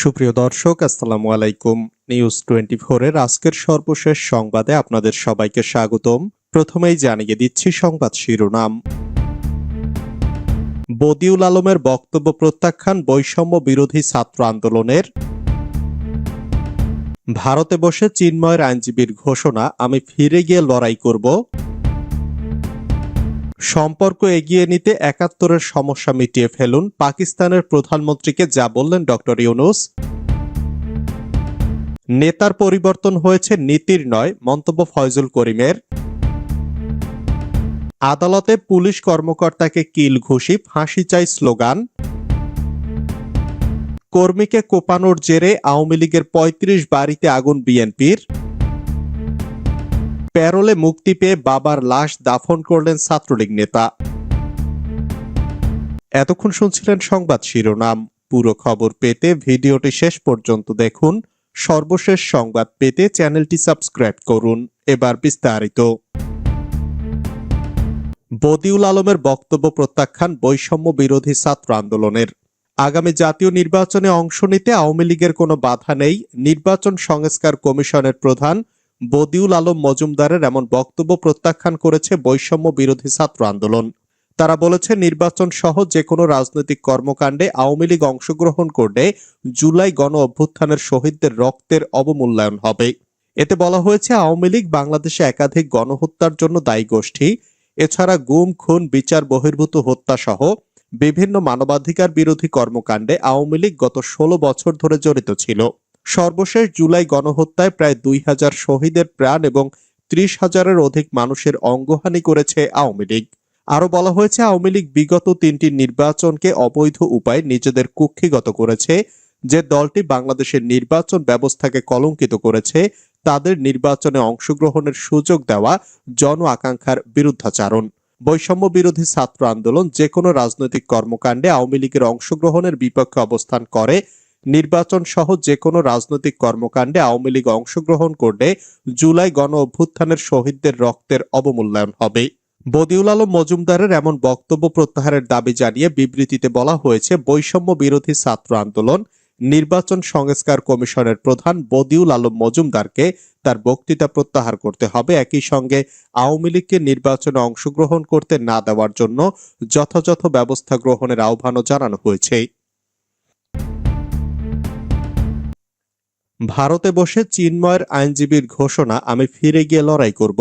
সুপ্রিয় দর্শক, আসসালামু আলাইকুম। নিউজ টোয়েন্টি এর আজকের সর্বশেষ সংবাদে আপনাদের সবাইকে স্বাগতম। প্রথমেই জানিয়ে দিচ্ছি সংবাদ শিরোনাম। বদিউল আলমের বক্তব্য প্রত্যাখ্যান বৈষম্য বিরোধী ছাত্র আন্দোলনের। ভারতে বসে চিন্ময়ের আইনজীবীর ঘোষণা, আমি ফিরে গিয়ে লড়াই করব। সম্পর্ক এগিয়ে নিতে একাত্তরের সমস্যা মিটিয়ে ফেলুন পাকিস্তানের প্রধানমন্ত্রীকে, যা বললেন ডক্টর ইউনুস। নেতার পরিবর্তন হয়েছে নীতির নয়, মন্তব্য ফয়জুল করিমের। আদালতে পুলিশ কর্মকর্তাকে কিল ঘুষি ফাঁসি চাই স্লোগান। কর্মীকে কোপানোর জেরে আওয়ামী লীগের পঁয়ত্রিশ বাড়িতে আগুন বিএনপির। প্যারোলে মুক্তি পেয়ে বাবার লাশ দাফন করলেন ছাত্রলীগ নেতা। এতক্ষণ শুনছিলেন সংবাদ শিরোনাম। পুরো খবর পেতে ভিডিওটি শেষ পর্যন্ত দেখুন। সর্বশেষ সংবাদ পেতে চ্যানেলটি সাবস্ক্রাইব করুন। এবার বিস্তারিত। বদিউল আলমের বক্তব্য প্রত্যাখ্যান বৈষম্য বিরোধী ছাত্র আন্দোলনের। আগামী জাতীয় নির্বাচনে অংশ নিতে আওয়ামী লীগের কোনো বাধা নেই। নির্বাচন সংস্কার কমিশনের প্রধান বদিউল আলম মজুমদারের এমন বক্তব্য প্রত্যাখ্যান করেছে বৈষম্য বিরোধী ছাত্র আন্দোলন। তারা বলেছে, নির্বাচন সহ যে কোনো রাজনৈতিক কর্মকাণ্ডে আওয়ামী লীগ অংশগ্রহণ করলে জুলাই গণ অভ্যুত্থানের শহীদদের রক্তের অবমূল্যায়ন হবে। এতে বলা হয়েছে, আওয়ামী লীগ বাংলাদেশে একাধিক গণহত্যার জন্য দায়ী গোষ্ঠী। এছাড়া গুম, খুন, বিচার, বহির্ভূত হত্যা সহ বিভিন্ন মানবাধিকার বিরোধী কর্মকাণ্ডে আওয়ামী লীগ গত ষোলো বছর ধরে জড়িত ছিল। সর্বশেষ জুলাই গণহত্যায় প্রায় দুই হাজার শহীদের প্রাণ এবং ত্রিশ হাজারের অধিক মানুষের অঙ্গহানি করেছে আওয়ামী লীগ। আরও বলা হয়েছে, আওয়ামী লীগ বিগত তিনটি নির্বাচনকে অবৈধ উপায়ে নিজেদের কুক্ষিগত করেছে। যে দলটি বাংলাদেশের নির্বাচন ব্যবস্থাকে কলঙ্কিত করেছে, তাদের নির্বাচনে অংশগ্রহণের সুযোগ দেওয়া জন আকাঙ্ক্ষার বিরুদ্ধাচারণ। বৈষম্য বিরোধী ছাত্র আন্দোলন যে কোনো রাজনৈতিক কর্মকাণ্ডে আওয়ামী লীগের অংশগ্রহণের বিপক্ষে অবস্থান করে নির্বাচন সহ যে কোনো রাজনৈতিক কর্মকাণ্ডে আওয়ামী লীগ অংশগ্রহণ করলে জুলাই গণ অভ্যুত্থানের শহীদদের রক্তের অবমূল্যায়ন হবে। বদিউল আলম মজুমদারের এমন বক্তব্য প্রত্যাহারের দাবি জানিয়ে বিবৃতিতে বলা হয়েছে, বৈষম্য বিরোধী ছাত্র আন্দোলন, নির্বাচন সংস্কার কমিশনের প্রধান বদিউল আলম মজুমদারকে তার বক্তৃতা প্রত্যাহার করতে হবে। একই সঙ্গে আওয়ামী লীগকে নির্বাচনে অংশগ্রহণ করতে না দেওয়ার জন্য যথাযথ ব্যবস্থা গ্রহণের আহ্বানও জানানো হয়েছে। ভারতে বসে চিন্ময়ের আইনজীবীর ঘোষণা, আমি ফিরে গিয়ে লড়াই করব।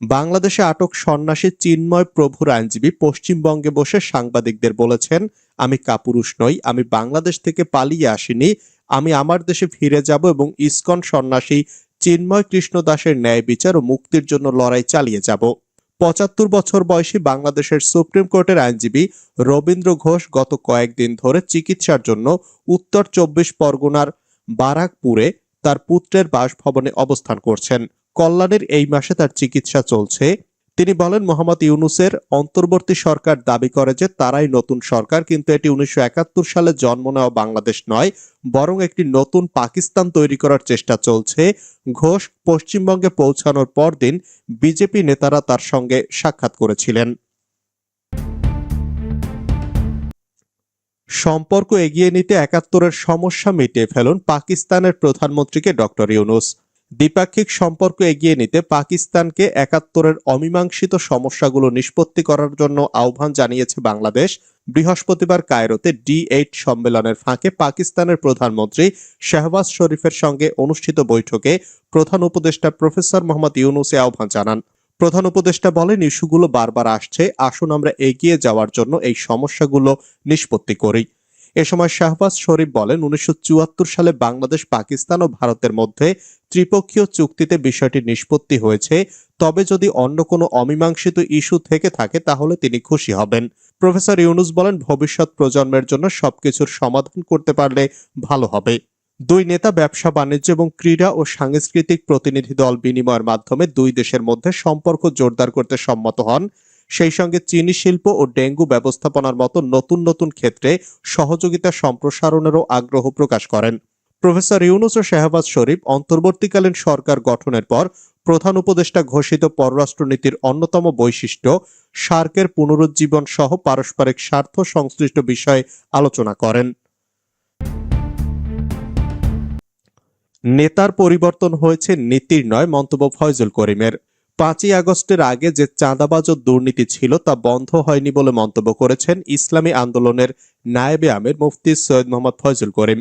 বাংলাদেশে আটক সন্ন্যাসী চিন্ময় প্রভুর আইনজীবী পশ্চিমবঙ্গে বসে সাংবাদিকদের বলেছেন, আমি কাপুরুষ নই, আমি বাংলাদেশ থেকে পালিয়ে আসিনি, আমি আমার দেশে ফিরে যাব এবং ইসকন সন্ন্যাসী চিন্ময় কৃষ্ণ দাসের ন্যায় বিচার ও মুক্তির জন্য লড়াই চালিয়ে যাব। পঁচাত্তর বছর বয়সী বাংলাদেশের সুপ্রিম কোর্টের আইনজীবী রবীন্দ্র ঘোষ গত কয়েকদিন ধরে চিকিৎসার জন্য উত্তর চব্বিশ পরগনার বারাকপুরে তার পুত্রের বাসভবনে অবস্থান করছেন। কল্যাণের এই মাসে তার চিকিৎসা চলছে। তিনি বলেন, মোহাম্মদ ইউনুসের অন্তর্বর্তী সরকার দাবি করে যে তারাই নতুন সরকার, কিন্তু এটি উনিশশো একাত্তর সালে জন্ম নেওয়া বাংলাদেশ নয়, বরং একটি নতুন পাকিস্তান তৈরি করার চেষ্টা চলছে। ঘোষ পশ্চিমবঙ্গে পৌঁছানোর পরদিন বিজেপি নেতারা তার সঙ্গে সাক্ষাৎ করেছিলেন। সম্পর্ক এগিয়ে নিতে একাত্তরের সমস্যা মিটিয়ে ফেলুন পাকিস্তানের প্রধানমন্ত্রীকে ডক্টর ইউনুস। দ্বিপাক্ষিক সম্পর্ক এগিয়ে নিতে পাকিস্তানকে একাত্তরের অমীমাংসিত সমস্যাগুলো নিষ্পত্তি করার জন্য আহ্বান জানিয়েছে বাংলাদেশ। বৃহস্পতিবার কায়রোতে ডি এইট সম্মেলনের ফাঁকে পাকিস্তানের প্রধানমন্ত্রী শাহবাজ শরীফের সঙ্গে অনুষ্ঠিত বৈঠকে প্রধান উপদেষ্টা প্রফেসর মোহাম্মদ ইউনুসে আহ্বান জানান। প্রধান উপদেষ্টা বলেন, ইস্যুগুলো বারবার আসছে, আসুন আমরা এগিয়ে যাওয়ার জন্য এই সমস্যাগুলো নিষ্পত্তি করি। এ সময় শাহবাজ শরীফ বলেন, উনিশশো চুয়াত্তর সালে বাংলাদেশ, পাকিস্তান ও ভারতের মধ্যে ত্রিপক্ষীয় চুক্তিতে বিষয়টি নিষ্পত্তি হয়েছে। তবে যদি অন্য কোনো অমীমাংসিত ইস্যু থেকে থাকে, তাহলে তিনি খুশি হবেন। প্রফেসর ইউনুস বলেন, ভবিষ্যৎ প্রজন্মের জন্য সবকিছুর সমাধান করতে পারলে ভালো হবে। দুই নেতা ব্যবসা, বাণিজ্য এবং ক্রীড়া ও সাংস্কৃতিক প্রতিনিধি দল বিনিময়ের মাধ্যমে দুই দেশের মধ্যে সম্পর্ক জোরদার করতে সম্মত হন। সেই সঙ্গে চিনি শিল্প ও ডেঙ্গু ব্যবস্থাপনার মতো নতুন নতুন ক্ষেত্রে সহযোগিতা সম্প্রসারণেরও আগ্রহ প্রকাশ করেন। প্রফেসর ইউনুস ও শাহবাজ শরীফ অন্তর্বর্তীকালীন সরকার গঠনের পর প্রধান উপদেষ্টা ঘোষিত পররাষ্ট্রনীতির অন্যতম বৈশিষ্ট্য সার্কের পুনরুজ্জীবন সহ পারস্পরিক স্বার্থ সংশ্লিষ্ট বিষয়ে আলোচনা করেন। নেতার পরিবর্তন হয়েছে নীতির নয়, মন্তব্য ফয়জুল করিমের। পাঁচই আগস্টের আগে যে চাঁদাবাজ দুর্নীতি ছিল তা বন্ধ হয়নি বলে মন্তব্য করেছেন ইসলামী আন্দোলনের নায়েবে আমির মুফতি সৈয়দ মোহাম্মদ ফয়জুল করিম।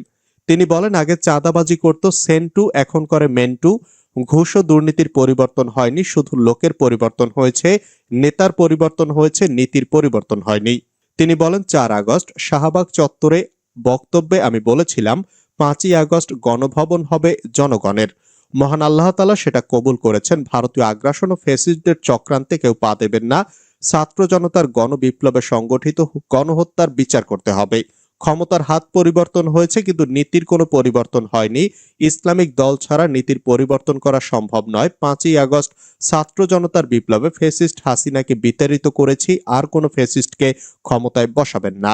তিনি বলেন, আগে চাঁদাবাজি করত সেন্টু, এখন করে মেন্টু। ঘুষ ও দুর্নীতির পরিবর্তন হয়নি, শুধু লোকের পরিবর্তন হয়েছে, নেতার পরিবর্তন হয়েছে, নীতির পরিবর্তন হয়নি। তিনি বলেন, চার আগস্ট শাহবাগ চত্বরে বক্তব্যে আমি বলেছিলাম পাঁচই আগস্ট গণভবন হবে জনগণের। মহান আল্লাহ তালা সেটা কবুল করেছেন। ভারতীয় আগ্রাসন ও ফেসিস্টদের চক্রান্তে কেউ পা দেবেন না। ছাত্র জনতার গণবিপ্লবে সংগঠিত গণহত্যার বিচার করতে হবে। ক্ষমতার হাত পরিবর্তন হয়েছে কিন্তু নীতির কোনো পরিবর্তন হয়নি। ইসলামিক দল ছাড়া নীতির পরিবর্তন করা সম্ভব নয়। পাঁচই আগস্ট ছাত্র জনতার বিপ্লবে ফেসিস্ট হাসিনাকে বিতাড়িত করেছি। আর কোনো ফেসিস্টকে ক্ষমতায় বসাবেন না।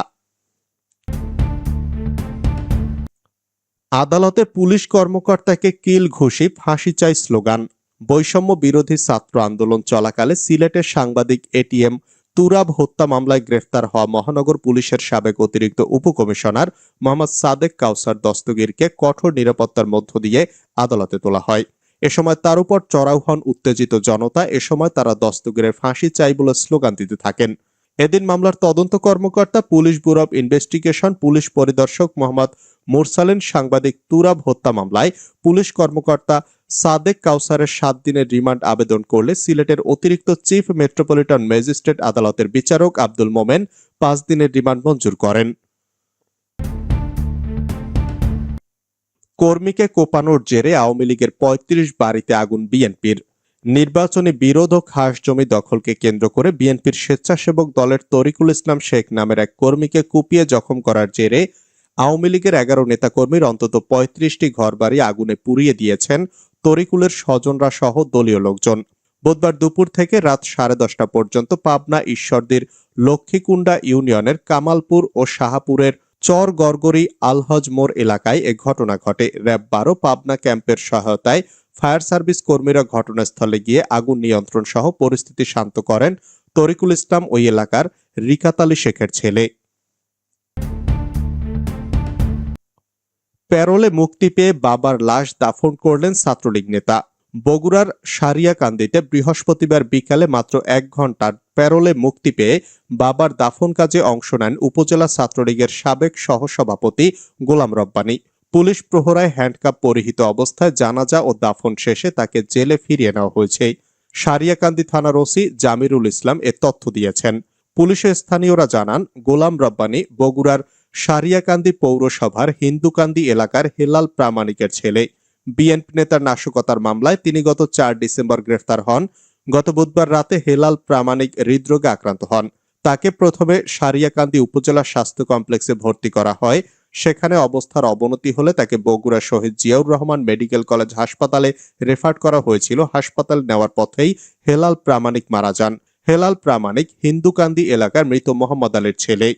আদালতে পুলিশ কর্মকর্তাকে কিল ঘুষি ফাঁসি চাই স্লোগান। বৈষম্য বিরোধী ছাত্র আন্দোলন চলাকালে সিলেটের সাংবাদিক এটিএম তুরাব হত্যা মামলায় গ্রেফতার হওয়া মহানগর পুলিশের সাবেক অতিরিক্ত উপকমিশনার মোহাম্মদ সাদেক কাউসার দস্তগীরকে কঠোর নিরাপত্তার মধ্য দিয়ে আদালতে তোলা হয়। এ সময় তার উপর চড়াও হন উত্তেজিত জনতা, এ সময় তারা দস্তগীরের ফাঁসি চাই বলে স্লোগান দিতে থাকেন। এদিন মামলার তদন্ত কর্মকর্তা police bureau of investigation, police পরিদর্শক মোহাম্মদ মোরসালেন সাংবাদিক তুরাব হত্যা মামলায় পুলিশ কর্মকর্তা সাদেক কাউসারের সাত দিনের রিমান্ড আবেদন করলে সিলেটের অতিরিক্ত চিফ মেট্রোপলিটন ম্যাজিস্ট্রেট আদালতের বিচারক আব্দুল মোমেন পাঁচ দিনের রিমান্ড মঞ্জুর করেন। কর্মীকে কোপানোর জেরে আওয়ামী লীগের পঁয়ত্রিশ বাড়িতে আগুন বিএনপির। নির্বাচনে বিরোধ ও খাস জমি দখলকে কেন্দ্র করে বিএনপির স্বেচ্ছাসেবক দলের তরিকুল ইসলাম শেখ নামের এক কর্মীকে কুপিয়ে জখম করার জেরে আওয়ামী লীগের এগারো নেতাকর্মীর অন্তত পঁয়ত্রিশটি ঘরবাড়ি আগুনে পুড়িয়ে দিয়েছেন তরিকুলের স্বজনরা সহ দলীয় লোকজন। বুধবার দুপুর থেকে রাত সাড়ে দশটা পর্যন্ত পাবনা ঈশ্বরদীর লক্ষ্মীকুণ্ডা ইউনিয়নের কামালপুর ও শাহাপুরের চর গরগরি আলহজ মোড় এলাকায় এ ঘটনা ঘটে। র্যাব বারো পাবনা ক্যাম্পের সহায়তায় ফায়ার সার্ভিস কর্মীরা ঘটনাস্থলে গিয়ে আগুন নিয়ন্ত্রণ সহ পরিস্থিতি শান্ত করেন তরিকুল ইসলাম ওই এলাকার রিকাত আলী শেখের ছেলে। প্যারোলে মুক্তি পেয়ে বাবার লাশ দাফন করলেন ছাত্রলীগ নেতা। বগুড়ার সারিয়াকান্দিতে বৃহস্পতিবার বিকালে মাত্র এক ঘণ্টার প্যারোলে মুক্তি পেয়ে বাবার দাফন কাজে অংশ নেন উপজেলা ছাত্রলীগের সাবেক সহসভাপতি গোলাম রব্বানী। পুলিশ প্রহরায় হ্যান্ডকাপ পরিহিত অবস্থায় জানাজা ও দাফন শেষে তাকে জেলে ফিরিয়ে নেওয়া হয়েছে। সারিয়াকান্দি থানার ওসি জামিরুল ইসলাম এ তথ্য দিয়েছেন। পুলিশের স্থানীয়রা জানান, গোলাম রব্বানী বগুড়ার সারিয়াকান্দি পৌরসভার হিন্দুকান্দি এলাকার হেলাল প্রামাণিকের ছেলে। বিএনপি নেতার নাশকতার মামলায় তিনি গত চার ডিসেম্বর গ্রেফতার হন। গত বুধবার রাতে হেলাল প্রামাণিক হৃদরোগে আক্রান্ত হন। তাকে প্রথমে সারিয়াকান্দি উপজেলা স্বাস্থ্য কমপ্লেক্সে ভর্তি করা হয়। সেখানে অবস্থার অবনতি হলে তাকে বগুড়া শহীদ জিয়াউর রহমান মেডিকেল কলেজ হাসপাতালে রেফার করা হয়েছিল। হাসপাতাল নেওয়ার পথেই হেলাল প্রামাণিক মারা যান। হেলাল প্রামাণিক হিন্দুকান্দি এলাকার মৃত মোহাম্মদ আলীর ছেলে।